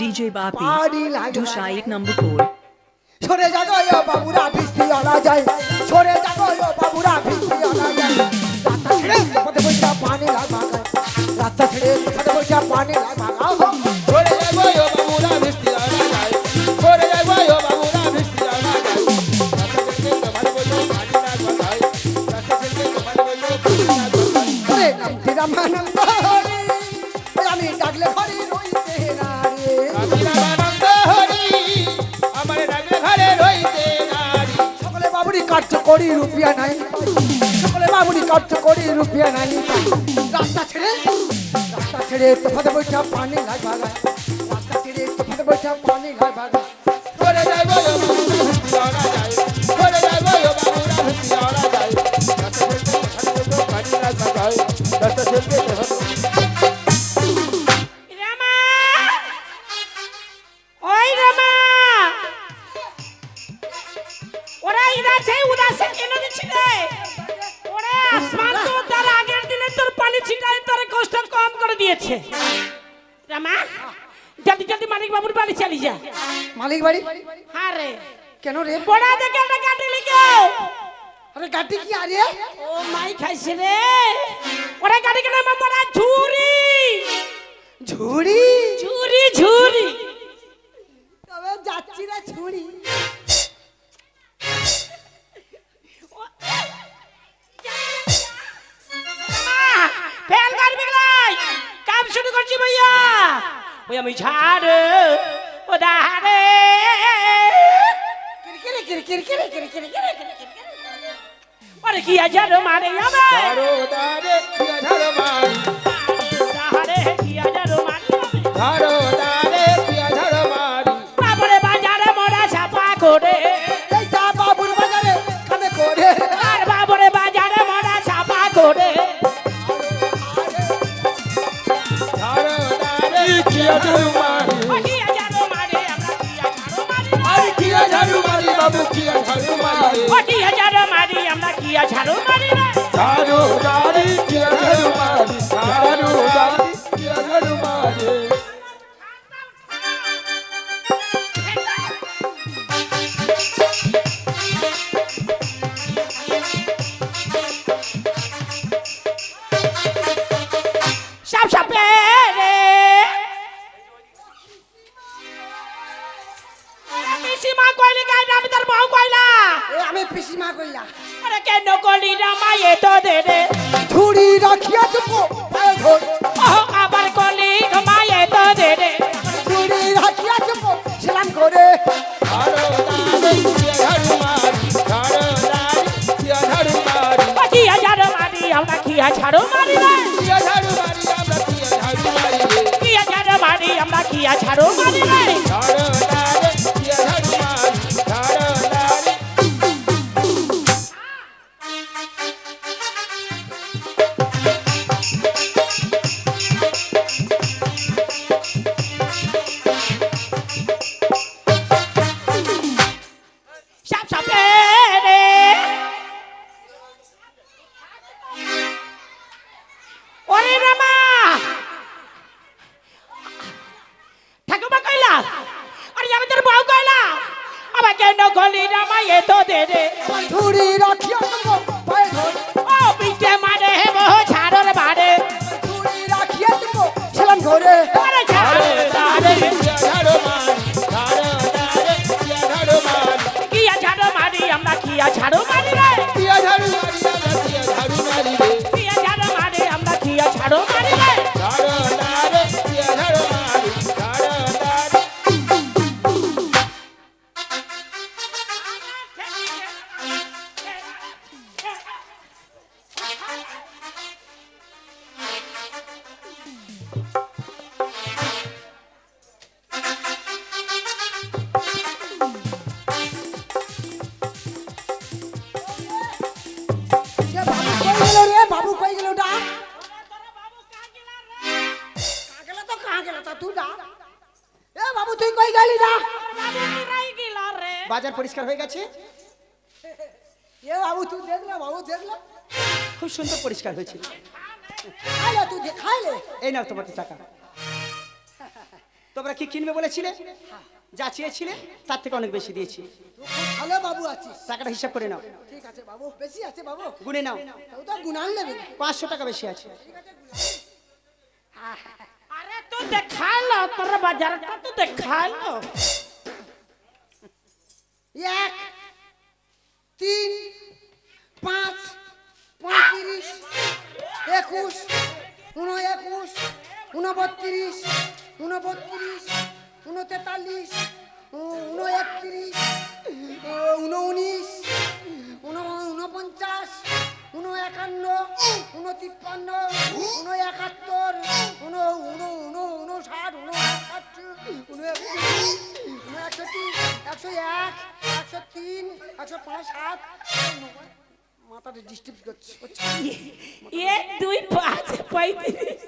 DJ Bapi, বাড়ি লাগে। Dusha এক number four. সরে যাগো ও বাবুরা বৃষ্টি অলা যায়। সরে যাগো ও বাবুরা বৃষ্টি অলা যায়। রাস্তা ছেড়ে তোমাদের বৈঠা পানি লাগা। রাস্তা ছেড়ে তোমাদের বৈঠা পানি লাগ। করি রুপিয়া নাই। সকলে বাবুরি কার্য করি রুপিয়া নাই। রাস্তা ছেড়ে রাস্তা ছেড়ে তোমাদের বৈঠা পানি লাগ ভাগায় রাস্তা ছেড়ে তোমাদের বৈঠা পানি গলায় রাস্তা থেকে মালিক বাড়ি? হ্যাঁ রে। কেন রে? বড়া দেখে একটা কাটি লিখে। আরে কাটি কি আরে? ও মাই খাইছে রে। ওরে কাটি কেন মামা ঝুরি। ঝুরি? ঝুরি ঝুরি। আরে কি আজার মারে যাবে ঝাড়ো দারে ঝাড়ো মারি দাঁড়ে কি আজার মারে ঝাড়ো দারে ঝাড়ো মারি তারপরে বাজারে মোড়া ছাপা করে এই চা বাবুর বাজারে কামে করে আর বাবরে বাজারে মোড়া ছাপা করে ঝাড়ো দারে ঝাড়ো মারি আমরা কি আজার মারি রে ঝাড়ু দারে কি ঝাড়ু মারি ঝাড়ু দারে কি ঝাড়ু মারি রে পিসিমা কইলি গাই আমি তার বউ কইলা এ আমি পিসিমা কইলা। আরে কেন কলি না মায়ে তো দে রে ঝুড়ি রাখিয়া চুপো পায়ে ধর। ও আবার কলি মায়ে তো দে রে ঝুড়ি রাখিয়া চুপো সেলাম করে। ঝাড়ো মারি আমরা কি আছাড়ো মারি রে। ঝাড়ু মারি আমরা কি ঝাড়ু মারি দে রে ঝুড়ি রাখিয়া চুপো পায়ে ধর। ও পিঠে মারে হে বাড়ে। রাখিয়া সেলাম আরে ঝাড়ো ঝাড়ো ঝাড়ু কিয়া আমরা কিয়া ছাড়ো মারি বাজার পরিষ্কার হয়ে গেছে? এ বাবু তুই দেখলা বাবু দেখলা। খুব সুন্দর পরিষ্কার হয়েছিল। খাইলে তুই খাইলে। এই নাও তোমার টাকা। তোমরা কি কিনবে বলেছিলে? যা চেয়েছিলে তার থেকে অনেক বেশি দিয়েছি। ভালো বাবু আছিস। টাকাটা হিসাব করে নাও। ঠিক আছে বাবু বেশি আছে বাবু। গুনে নাও। তাও তো গুনাল নেবে পাঁচশো টাকা বেশি আছে। আরে তো দেখাইলো তোর বাজারটা তো দেখাইলো। এক তিন পাঁচ পঁয়ত্রিশ একুশ উনো একুশ উনবত্রিশ উনবত্রিশ উনতেতাল্লিশ উনো মাথাটা ডিস্টার্ব করছে। এক দুই পাঁচ পঁয়ত্রিশ।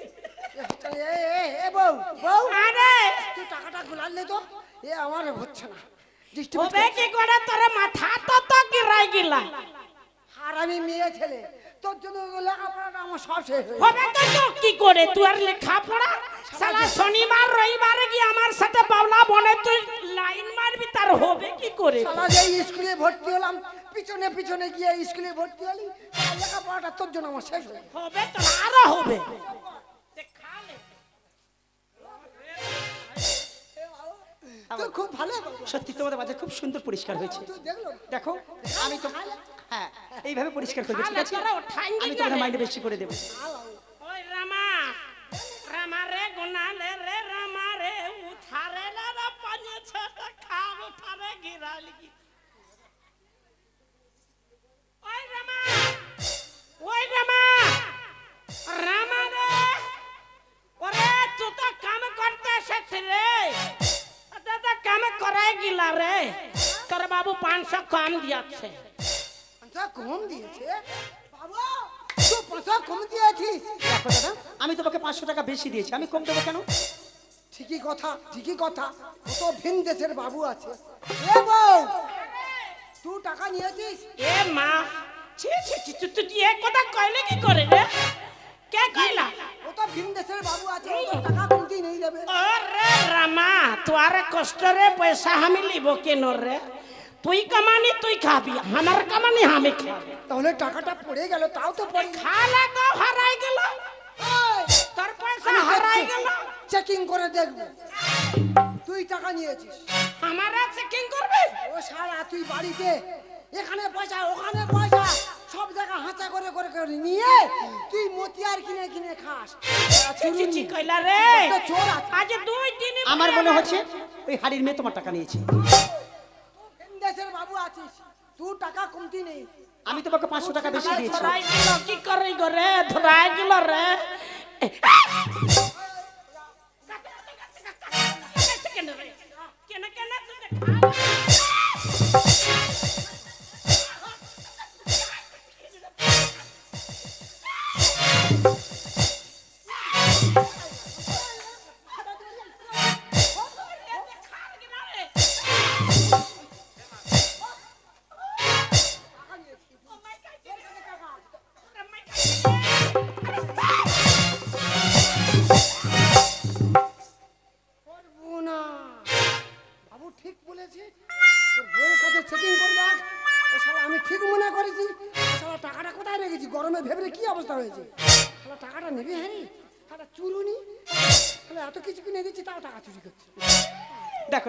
এ, এ, এ বউ বউ। আরে। তুই টাকাটা গুলালে তো। এ আমার হচ্ছে না। ডিস্টার্ব হবে কি করে? তোর মাথা তো তো গিরাই গিলা হারামি মেয়ে ছেলে। তোর জন্য লেখাপড়াটা আমার সব শেষ হবে তো তো কি করে? তুই আর লেখা পড়া সালা শনিবার রবিবারে গিয়ে আমার সাথে বাবলা বনে তুই লাইন মারবি? তার হবে কি করে সারা যে স্কুলে ভর্তি হলাম পিছনে পিছনে গিয়ে স্কুলে ভর্তি হলি লেখাপড়াটা তোর জন্য আমার শেষ হয়ে হবে তো আরও হবে। খুব ভালো সত্যি তোমাদের বাজার খুব সুন্দর পরিষ্কার হয়েছে। দেখো আমি তো হ্যাঁ এইভাবে পরিষ্কার করবে ঠিক আছে? আমি তোমার মাইন্ড মাইন্ডে বেশি করে দেবো। দিয়েছি। আমি কম দেবো কেন? ঠিকই কথা ঠিকই কথা। কত ভিন দেশের বাবু আছে। এ বউ তুই টাকা নিয়েছিস? এ মা ছি ছি ছি তুই তুই এ কথা কইলে কি করে রে? কে কইলা? ভিন দেশের বাবু আছে ও টাকা নেই দেবে। ওরে রামা তোর কষ্ট রে পয়সা আমি লিব কেন রে? তুই কামানি তুই খাবি আমার কামানি আমি খাবি। তাহলে টাকাটা পড়ে গেল তাও তো পড়ে খালা তো হারাই গেল। হারাই গেল। চেকিং করে দেখব। তুই টাকা নিয়েছিস। আমার চেকিং করবে? ও সারা তুই বাড়িতে? এখানে পয়সা ওখানে পয়সা। সব জায়গা হাঁচা করে করে করে নিয়ে তুই মতিয়ার কিনে কিনে খাস। ছি কইলা রে। তো চোর আছে। আজ দুই দিন আমার মনে হচ্ছে ওই হাড়ির মেয়ে তোমার টাকা নিয়েছে। দেশের বাবু আছিস। তুই টাকা কমতি নেই। আমি তোমাকে পাঁচশো টাকা বেশি দিয়েছি। কি করে রে? ধরাই গেল রে। কেন কেন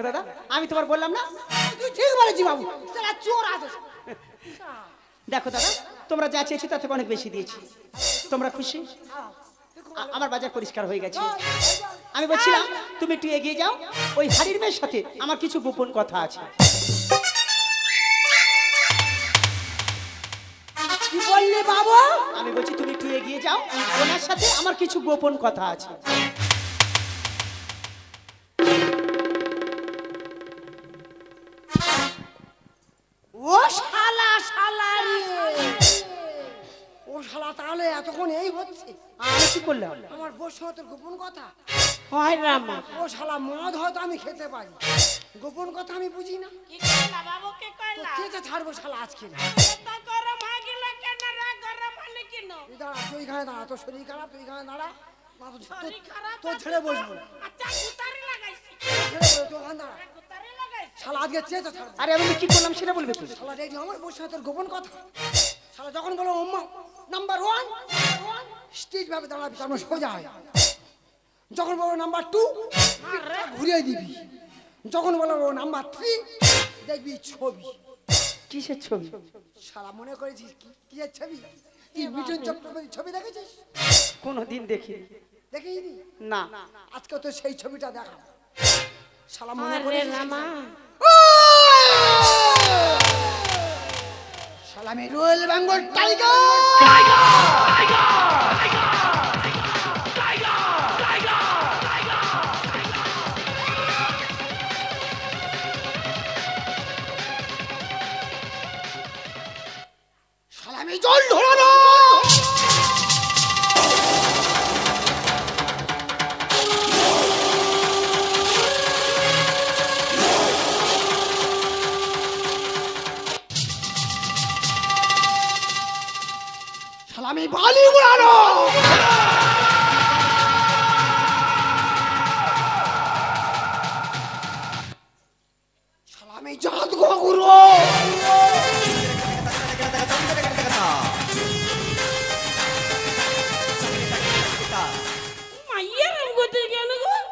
দাদা আমি তোমার বললাম না? তুই ঠিক বলেছি বাবু। চোর আছে দেখো দাদা তোমরা যা চেয়েছো তার থেকে অনেক বেশি দিয়েছি। তোমরা খুশি? আমার বাজার পরিষ্কার হয়ে গেছে। আমি বলছিলাম তুমি একটু এগিয়ে যাও। ওই হাড়ির মেয়ের সাথে আমার কিছু গোপন কথা আছে। কি বললি বাবু? আমি বলছি তুমি একটু এগিয়ে যাও। ওনার সাথে আমার কিছু গোপন কথা আছে। তোর গোপন কথা? হয় রামা ও শালা মদ হয়তো আমি খেতে পারি। গোপন কথা আমি বুঝি না। কি কইলা বাবু কি তো কইলা চেঁচে ছাড়বো শালা আজকে না? এত গরম গেল কেন রে? গরম হলে কেন? তুই দাঁড়া তুই এখানে দাঁড়া তোর শরীর খারাপ তুই এখানে দাঁড়া। না তো- তো- তোর ছেড়ে বসবো। আচ্ছা শালা আজকে চেয়েছে ছাড় আরে আমি কি করলাম সেটা বলবে তুই? শালা রেডি আমার বসে তোর গোপন কথা। শালা যখন বলো ওম্মা নাম্বার ওয়ান স্টেজ ভাবে দাঁড়াবি তার মানে সোজা হয়। যখন বলো নাম্বার টু ঘুরিয়ে দিবি। যখন বলো নাম্বার থ্রি দেখবি ছবি। কিসের ছবি? শালা মনে করেছিস কি? কিসের ছবি? কি মিঠুন চক্রবর্তী ছবি দেখেছিস? কোনোদিন দেখি দেখিনি? না। আজকে তো সেই ছবিটা দেখা। শালা মনে করেছিস রামা। শালা আমি বেঙ্গল টাইগার! জল ধরানো শালা আমি বালি উড়ানো। শালা আমি জাত গুরু। গো।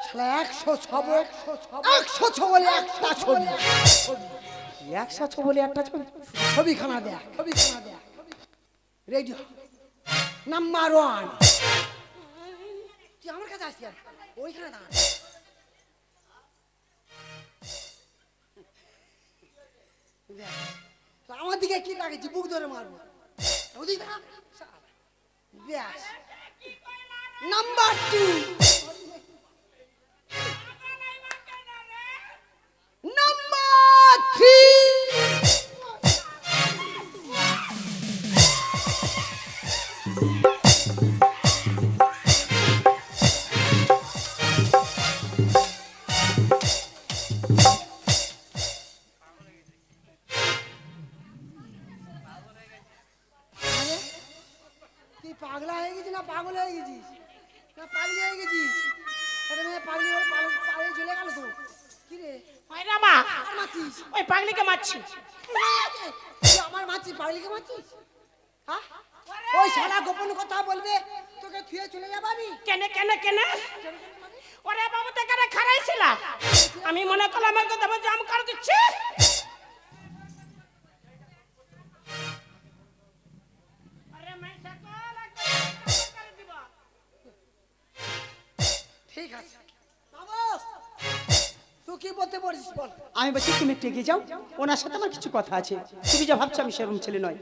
শালা একশো ছব একশো ছ বলে একটা ছবি। একসাথে বলে একটা ছবি। ছবিখানা দেখ ছবিখানা দেখ। রেডি নাম্বার ওয়ান তুই আমার কাছে আসি আর ওইখানে দাঁড়া। আমার দিকে কি লাগেছি বুক ধরে মারবো। ওদিকে ব্যাস নাম্বার টু নাম্বার ঠিক আছে। তুই কি বলতে পারিস বল? আমি বলছি তুমি একটু এগিয়ে যাও ওনার সাথে আমার কিছু কথা আছে। তুমি যা ভাবছ আমি সেরকম ছেলে নয়।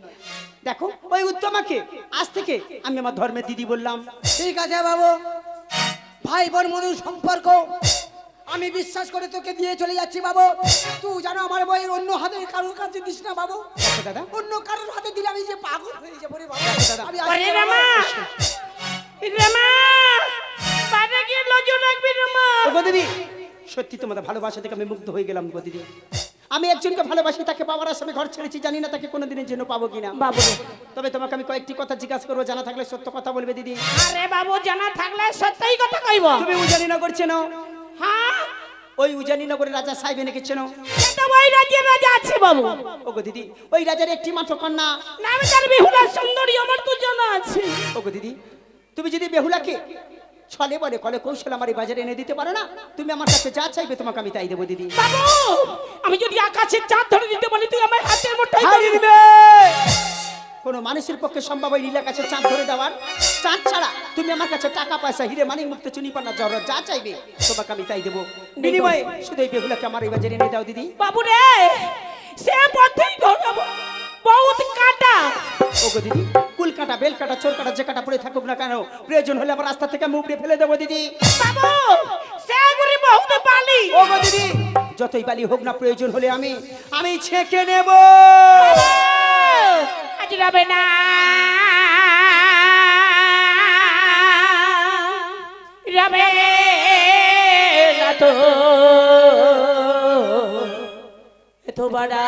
দেখো ওই উত্তমাকে আজ থেকে আমি আমার ধর্মের দিদি বললাম। ঠিক আছে বাবু। ভাই বোন মধুর সম্পর্ক। আমি বিশ্বাস করে তোকে দিয়ে চলে যাচ্ছি বাবু। তুই জানো আমার বইয়ের অন্য হাতে কারোর কাছে দিস না বাবু। দাদা। অন্য কারোর হাতে দিলে আমি যে পাগল হয়ে যাব রে বাবু। দাদা। আমি রামা! রামা! গিয়ে গো দিদি সত্যি তোমাদের ভালোবাসা থেকে আমি মুগ্ধ হয়ে গেলাম গো দিদি। আমি একজনকে ভালোবাসি তাকে পাওয়ার আসামে ঘর ছেড়েছি জানি না তাকে কোনোদিনের জন্য পাবো কিনা। বাবু তবে তোমাকে আমি কয়েকটি কথা জিজ্ঞাসা করব জানা থাকলে সত্য কথা বলবে দিদি। আরে বাবু জানা থাকলে সত্যই কথা কইব। তুমি উজানিনগর চেনো? হ্যাঁ? ওই উজানিনগরের রাজা সাহেব এনেকে চেনো? ওই রাজ্যের রাজা আছে বাবু। ও গো দিদি ওই রাজার একটি মাত্র কন্যা। নাম তার বিহুলা সুন্দরী আমার তো জানা আছে। ও গো দিদি তুমি যদি বেহুলাকে ছলে বলে কলে কৌশল আমার এই বাজারে এনে দিতে পারো না। তুমি আমার কাছে যা চাইবে তোমাকে আমি তাই দেবো দিদি। বাবু আমি যদি আকাশের চাঁদ ধরে দিতে বলি তুই আমার হাতের মুঠোয় দিবে। কোনো মানুষের পক্ষে সম্ভব ওই নীলা কাছে চাঁদ ধরে দেওয়ার। চাঁদ ছাড়া তুমি আমার কাছে টাকা পয়সা হিরে মানিক মুক্ত চুনি পান্না জহর যা চাইবে তোমাকে আমি তাই দেবো। বিনিময়ে শুধু এই আমার এই বাজারে এনে দাও দিদি। বাবু রে সে পথেই ধরব। বহুত কাটা। ও গো দিদি কুল কাটা বেল কাটা চোর কাটা যে কাটা পড়ে থাকুক না কেন প্রয়োজন হলে আমার রাস্তা থেকে মুখ ফেলে দেবো দিদি। বাবু সে গুলি বহুত পালি ও গো দিদি যতই বালি হোক না প্রয়োজন হলে আমি আমি ছেঁকে নেব। আজ রবে না। রবে না তো। এত বড়া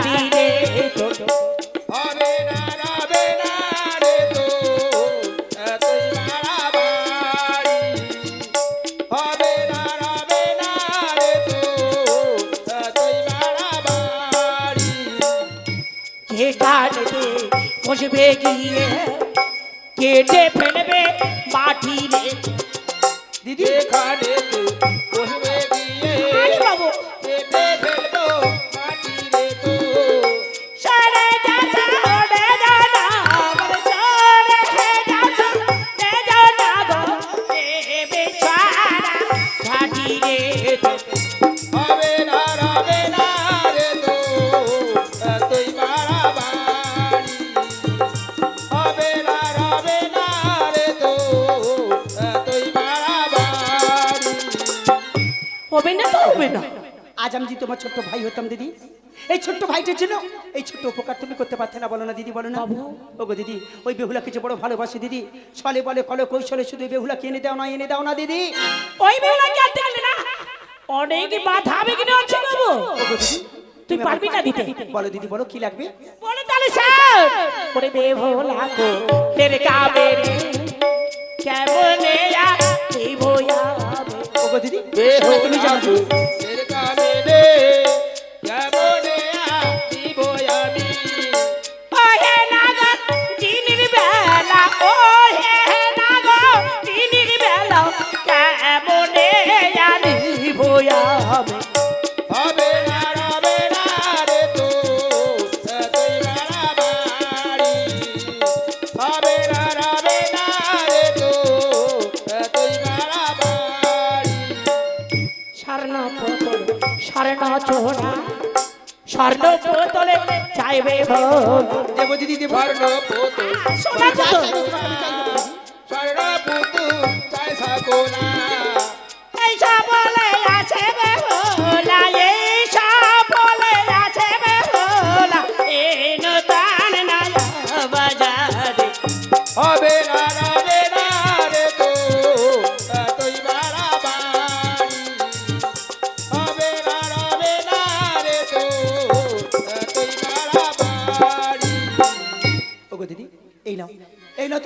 বাড়ি রে তোর হবে না রবে না রে জন্য এই ছোট্ট উপকার তুমি করতে পারতে না বলো না দিদি বলো না। ওগো দিদি ওই বেহুলা কিছু বড় ভালোবাসে দিদি ছলে বলে কলে কৌশলে শুধু এই বেহুলাকে এনে দাও না এনে দাও না দিদি। ওই মেয়েটাকে আনতে গেলে না। অনেক বাধা বিঘ্ন আছে বাবু। ওগো দিদি তুই তুমি পারবি না দিতে? বলো দিদি বলো কি লাগবে? বলে তাহলে স্যার। ওরে বেভোলা গো তেরে কাবে রে। কেমনে আ এই ভয়া ওগো দিদি বেহুলা। তুমি জানো ভোগ দেবো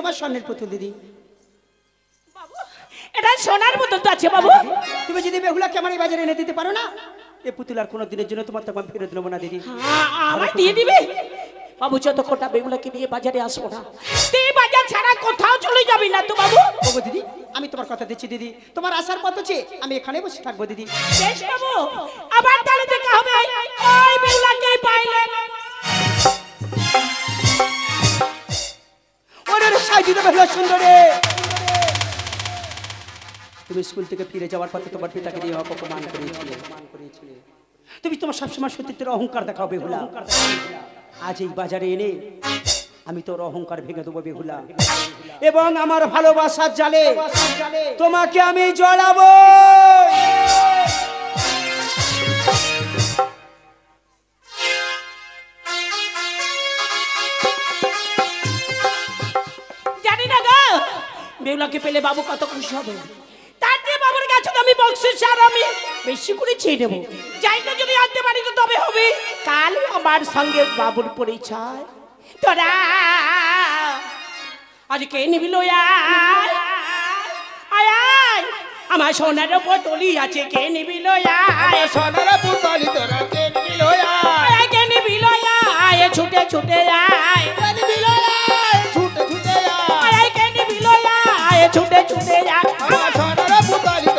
তোমার স্বর্ণের পুতুল দিদি। এটা সোনার মতন তো আছে বাবু। তুমি যদি আমার এই বাজারে এনে দিতে পারো না এ পুতুল আর কোনো দিনের জন্য তোমার তখন ফেরত নেব না দিদি। আ- আমায় দিয়ে দিবে? বাবু যত কোটা বেগুলাকে নিয়ে বাজারে আসব না তুই বাজার ছাড়া কোথাও চলে যাবি না তো বাবু। বাবু দিদি আমি তোমার কথা দিচ্ছি দিদি। তোমার আসার পথ আছে আমি এখানে বসে থাকব দিদি। বেশ বাবু আবার তাহলে দেখা হবে। ওই বেগুলাকে পাইলে। ওরে ওরে সাইজিদে সুন্দরে। তুমি স্কুল থেকে ফিরে যাওয়ার পথে তোমার পিতাকে দিয়ে অপমান করেছিলে। তুমি তোমার সবসময় সত্যিত্বের অহংকার দেখাও, বেহুলা। আজ এই বাজারে এনে আমি তোর অহংকার ভেঙে দেবো, বেহুলা। এবং আমার ভালোবাসার জালে তোমাকে আমি জড়াবো। বেউলাকে পেলে বাবু কত খুশি হবে। তার দিয়ে বাবুর কাছে তো আমি বক্সের সার আমি বেশি করে চেয়ে নেব। যাইতে যদি আনতে পারি তো তবে হবে। কাল আমার সঙ্গে বাবুর পরিচয়। তোরা আজ কে নিবি লয়া আয়? আয় আমার সোনার পটলি আছে কে নিবি লয়া আমার সোনার তোরা কে নিবি লয়া? আয়? কে নিবি আয়? ছুটে ছুটে আয়। কে নিবি ছুটে ছুটে পুতলি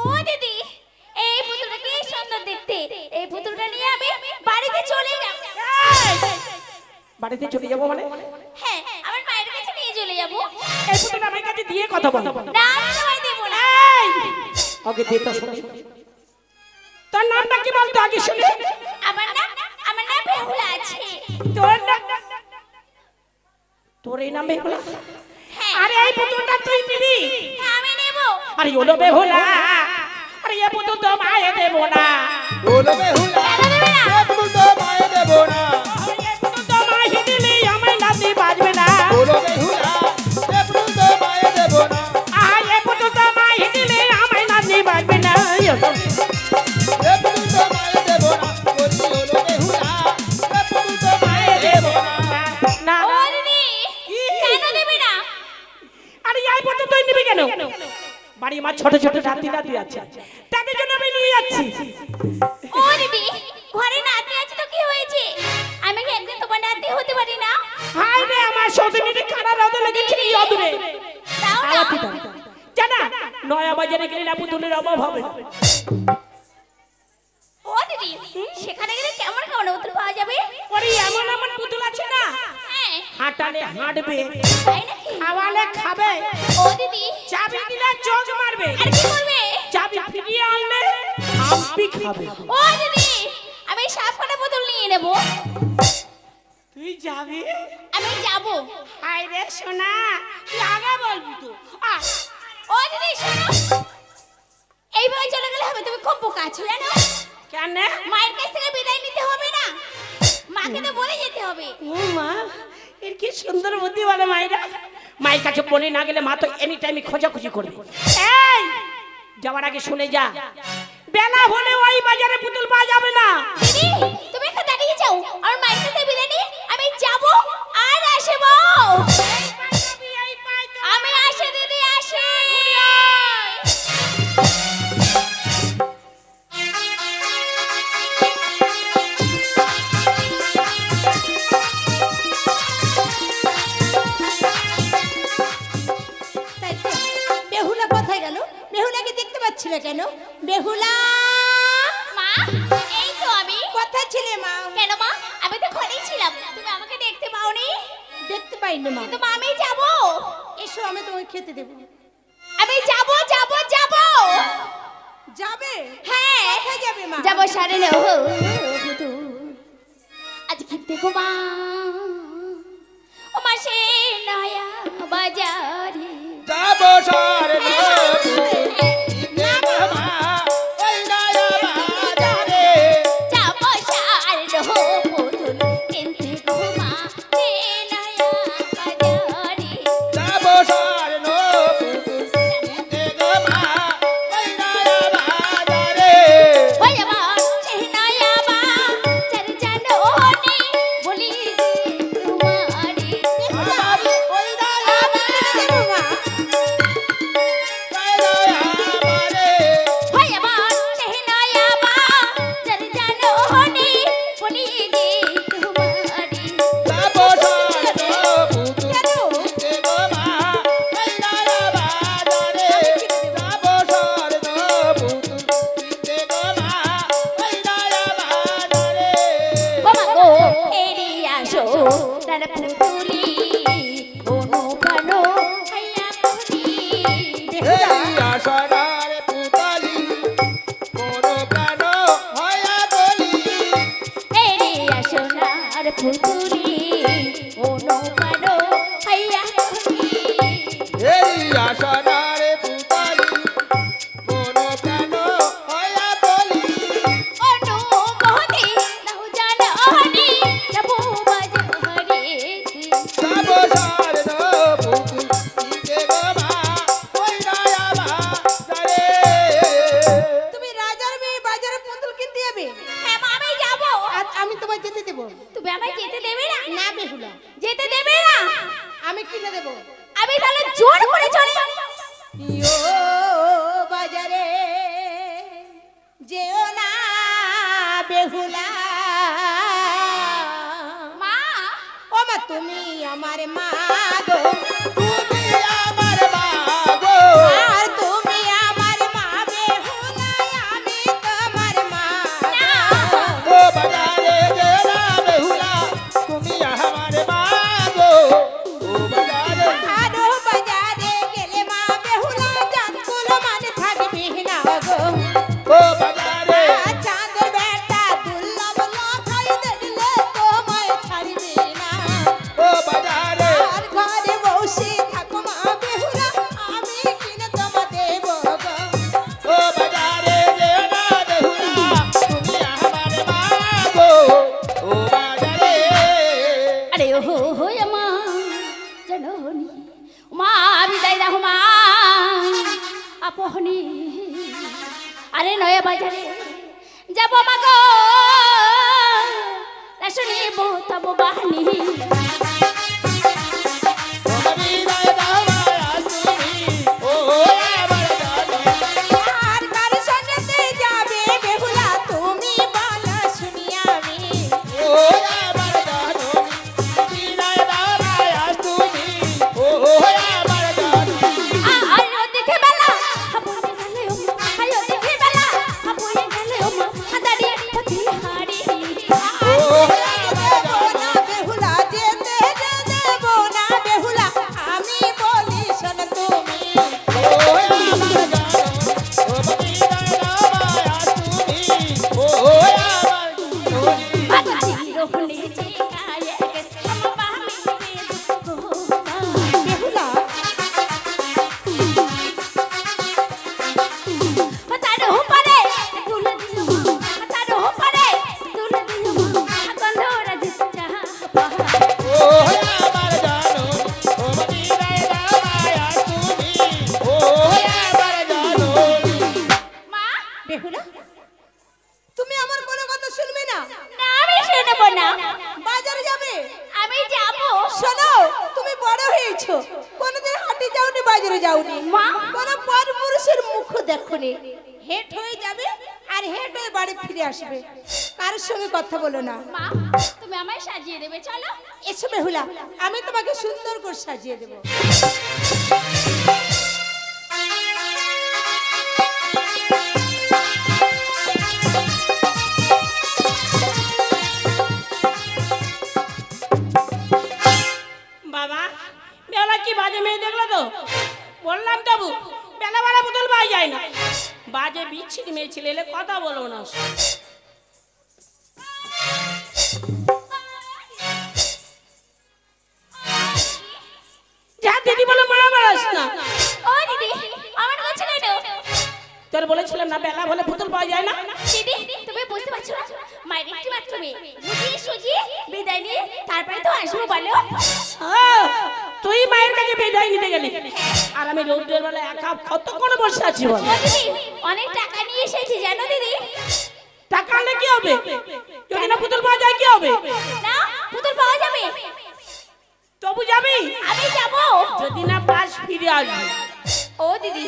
ও দিদি এই পুতুলটা কি সুন্দর দেখতে। এই পুতুলটা নিয়ে আমি বাড়িতে চলে যাব। বাড়িতে চলে যাব মানে? হ্যাঁ আমার মায়ের কাছে নিয়ে চলে যাব। এই পুতুলটা আমার কাছে দিয়ে কথা বল। না দেব না। শুনি। তোর নামটা কি বলতো? আগে শুনি। আমার নাম আমার নাম বেহুলা আছে। তোর নাম? তোর এই নাম বেহুলা হ্যাঁ। আরে এই পুতুলটা তুই হ্যাঁ, আমি নেব। আরে ওলো বেহুলা আরে এই পুতুল তো মায়ে দেবো না। বলো বেহুলা কেন না? পুতুল তো মায়ে দেবো না। পুতুল তো মায়ে দিলে আমায় নাতি বাজবে না। বলো বেহুলা এ পুতুল তো মায়ে দেবো না। আয় এই পুতুল তো মায়ে দিলে আমায় নাতি বাজবে না। এ পুতুল তো মায়ে দেবো না বলি হলো বেহুলা এ পুতুল তো মায়ে দেবো না। না ও না? দিদি কেন? বাড়ি আমার ছোট ছোট নাতি নাতি আছে। তাদের জন্য আমি নিয়ে যাচ্ছি। ও দিদি ঘরে নাতি আছে তো কি হয়েছে? আমি কি একদিন তোমার নাতি হতে পারি না? হাই রে আমার সৌদিনীতে কারা রোদে লেগেছে এই অদূরে? দাও না। জানা নয়া বাজারে গেলে না পুতুলের অভাব হবে। ও দিদি সেখানে গেলে কেমন কেমন উত্তর পাওয়া যাবে? পরে এমন এমন পুতুল আছে না। হাঁটালে হাঁটবে। খাওয়ালে খাবে। ও দিদি। চাবি দিলে চোখ মারবে। আর কি করবে? চাবি ফিরিয়ে আনলে হাম্পি খাবে। ও দিদি আমি সাপ কাটা বোতল নিয়ে নেব। তুই যাবি? আমি যাব। হাই রে সোনা তুই আগে বলবি তো। আয়। ও দিদি শোনো। এইভাবে চলে গেলে হবে তুমি খুব বোকা আছো জানো? কেন? মায়ের কাছ থেকে বিদায় নিতে হবে না। মাকে তো বলে যেতে হবে। ও মা এর কি সুন্দর বুদ্ধি বলে মায়েরা মায়ের কাছে বলে না গেলে মা তো এনি টাইমে খোঁজাখুঁজি করবে। যাওয়ার আগে শুনে যা। বেলা হলে ওই বাজারে পুতুল পাওয়া যাবে না। তুমি এখানে দাঁড়িয়ে যাও। আর মায়ের কাছ বিদায় নিয়ে আমি যাব আর আসব। না কেন? বেহুলা! মা এই তো আমি। কোথায় ছিলে মা? কেন মা? আমি তো ঘরেই ছিলাম। তুমি আমাকে দেখতে পাওনি। দেখতে পাইনি মা। কিন্তু মা আমি যাব। এসো আমি তোমাকে খেতে দেবো। আমি যাব যাব যাব। যাবে? হ্যাঁ। কোথায় যাবে মা? যাব সারে আজ খেতে গো মা ও মাসে নয়া বাজারে। যেতে দেবে না? আমি কিনে দেব। আমি তাহলে জোর করে চলে ইয়ো বাজারে যেও না বেহুলা। মা! ও মা তুমি আমার মা গো। তুমি সাজিয়ে দেবো। রোদের বেলা এক কাপ কতক্ষণ বসে আছি বল? আচ্ছা, অনেক টাকা নিয়ে এসেছি জানো দিদি? টাকা আনলে কি হবে? যদি না পুতুল পাওয়া যায় কি হবে? না পুতুল পাওয়া যাবে। তবু যাবি? আমি যাব। যদি না পাস ফিরে আসবি। ও দিদি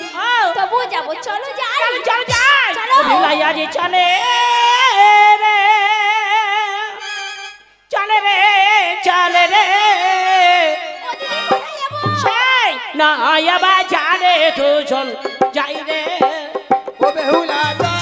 তবু যাব। চলো যাই। চলো যাই। চলো। ভিলাই আজ চলে রে। চলে রে চলে রে। ও দিদি কোথায় যাব? না আয়াবা জানে তো চল যাই রে ও বেহুলা